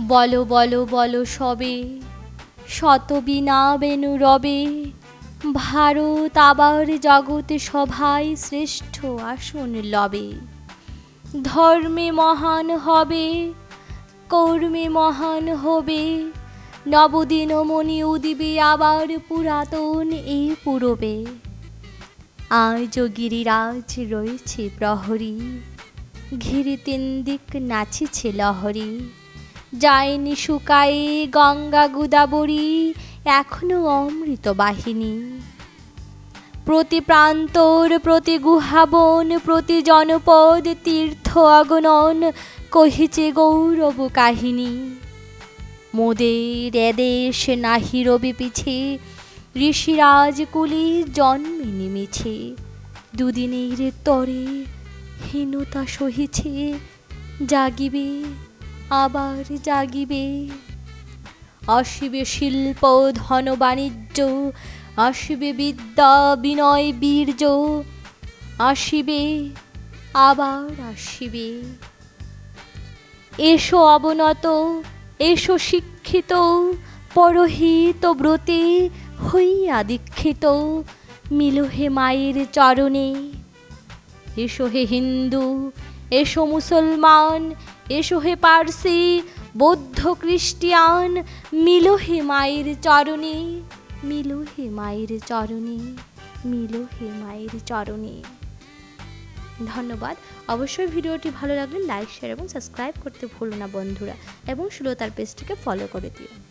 বলো বলো বলো সবে। শত বিনা বেনু রবে। ভারত আবার জগতে সভায় শ্রেষ্ঠ আসন লবে। ধর্মে মহান হবে, কর্মে মহান হবে। নবদিন মণি উদিবে আবার পুরাতন এই পুরবে। আজ গিরিরাজ রয়েছে প্রহরী ঘিরে তিন দিক নাচিছে লহরী। যায়নি শুকাই গঙ্গা গুদাবরী, এখনও অমৃত বাহিনী। প্রতি প্রান্তর, প্রতি গুহাবন, প্রতি জনপদ, তীর্থ অগণন কহিছে গৌরব কাহিনী। মোদের এদেশ নাহি রবি পিছে, ঋষিরাজ কুলি জন্মে নেমেছে। দুদিনের তরে হীনতা সহিছে, জাগিবে আবার জাগিবে। আসিবে শিল্প, ধন, বাণিজ্য, আসিবে বিদ্যা, বিনয়, বীর্য, আসিবে, আবার আসিবে। এসো অবনত, এসো শিক্ষিত, পরহিত ব্রতে হইয়া দীক্ষিত, মিলো হে মায়ের চরণে। এসো হে হিন্দু, এসো মুসলমান এসো হে পার্সি, বৌদ্ধ খ্রিস্টিয়ান, মিলো হে মায়ের চরণে, মিলো হে মায়ের চরণে, মিলো হে মায়ের চরণে। ধন্যবাদ। অবশ্যই ভিডিওটি ভালো লাগলে লাইক, শেয়ার এবং সাবস্ক্রাইব করতে ভুলো না বন্ধুরা এবং সুলতার পেজটিকে ফলো করে দিও।